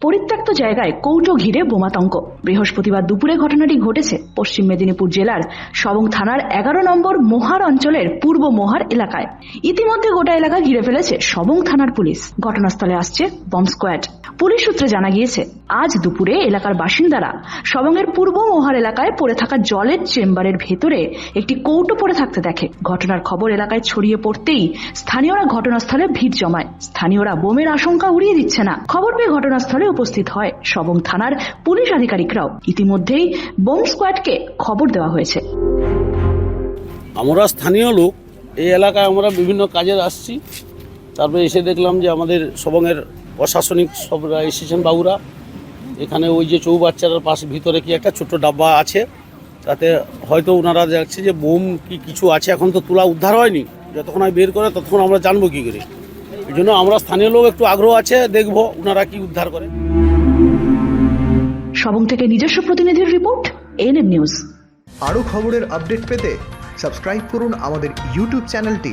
পরিত্যক্ত জায়গায় কৌটো ঘিরে বোমাতঙ্ক। বৃহস্পতিবার দুপুরে ঘটনাটি ঘটেছে পশ্চিম মেদিনীপুর জেলার সবং থানার এগারো নম্বর মোহার অঞ্চলের পূর্ব মোহার এলাকায়। ইতিমধ্যে গোটা এলাকা ঘিরে ফেলেছে সবং থানার পুলিশ। ঘটনাস্থলে আসছে বম স্কোয়াড। পুলিশ সূত্রে জানা গিয়েছে, আজ দুপুরে এলাকার বাসিন্দারা সবংয়ের পূর্ব মোহার এলাকায় পড়ে থাকা জলের চেম্বারের ভেতরে একটি কৌটো পড়ে থাকতে দেখে। ঘটনার খবর এলাকায় ছড়িয়ে পড়তেই স্থানীয়রা ঘটনাস্থলে ভিড় জমায়। স্থানীয়রা বোমের আশঙ্কা উড়িয়ে দিচ্ছে না। খবর পেয়ে ঘটনাস্থলে উপস্থিত হয় সবং থানার পুলিশ আধিকারিকরাও। ইতিমধ্যেই বোম স্কোয়াডকে খবর দেওয়া হয়েছে। আমরা স্থানীয় লোক, এই এলাকায় আমরা বিভিন্ন কাজে আসছি। তারপরে এসে দেখলাম যে আমাদের সবংয়ের প্রশাসনিক সবরা এসেছেন বাবুরা। এখানে ওই যে চৌবাচ্চার পাশে ভিতরে কি একটা ছোট্ট ডাব্বা আছে। তাতে হয়তো ওনারা দেখছে যে বোম কি কিছু আছে। এখন তো তুলা উদ্ধার হয়নি। যতক্ষণ আমি বের করে ততক্ষণ আমরা জানব কী করে। এই জন্য আমরা স্থানীয় লোক একটু আগ্রহ আছে দেখব ওনারা কি উদ্ধার করে। সবং থেকে নিজস্ব প্রতিনিধির রিপোর্ট এনএম নিউজ আরও খবরের আপডেট পেতে সাবস্ক্রাইব করুন আমাদের ইউটিউব চ্যানেলটি।